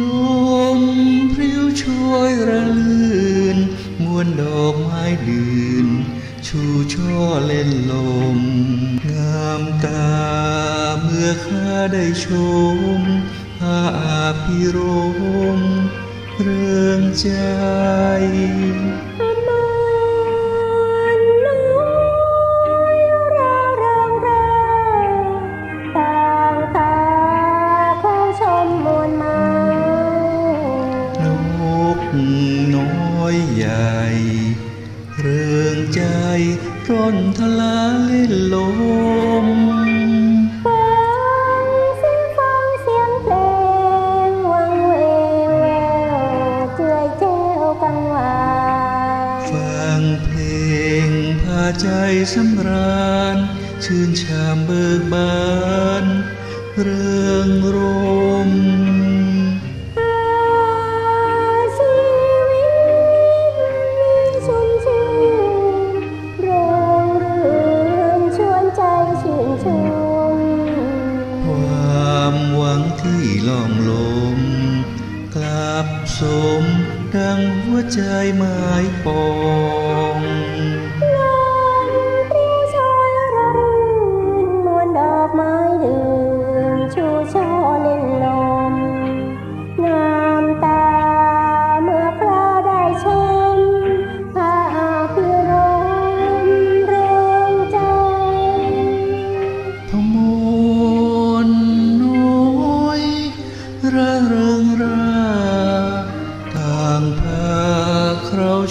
ลมพริ้วช่วยระลื่นมวนดอกไม้ลื่น ชูช่อเล่นลม งามตาเมื่อข้าได้ชมผ้าอาภิรมเรื่องใจ อยใหญ่ เรื่องใจร่อนทลาเล่นลมฟังเสียงฟังเสียงเพลงวังเววเจือยแจ้วกังวานฟังเพลงพาใจสำราญ ชื่นชามเบิกบาน เรื่องร ที่ล่องลม กลับสมดังหัวใจหมายปอง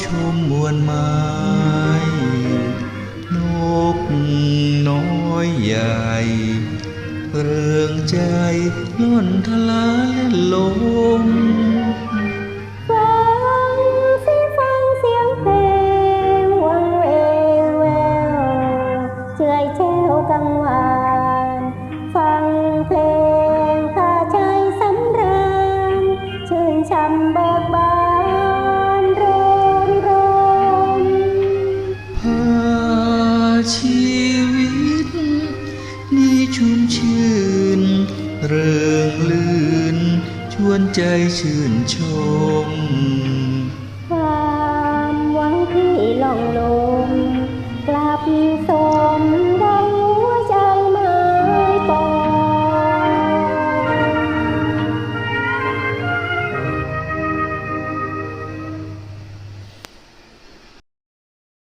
ชมมวลไม้นกน้อยใหญ่ เรื่องใจล้นทลาเล่นลม เริงลื่น ชวนใจชื่นชม ความหวังที่ล่องลมกลับส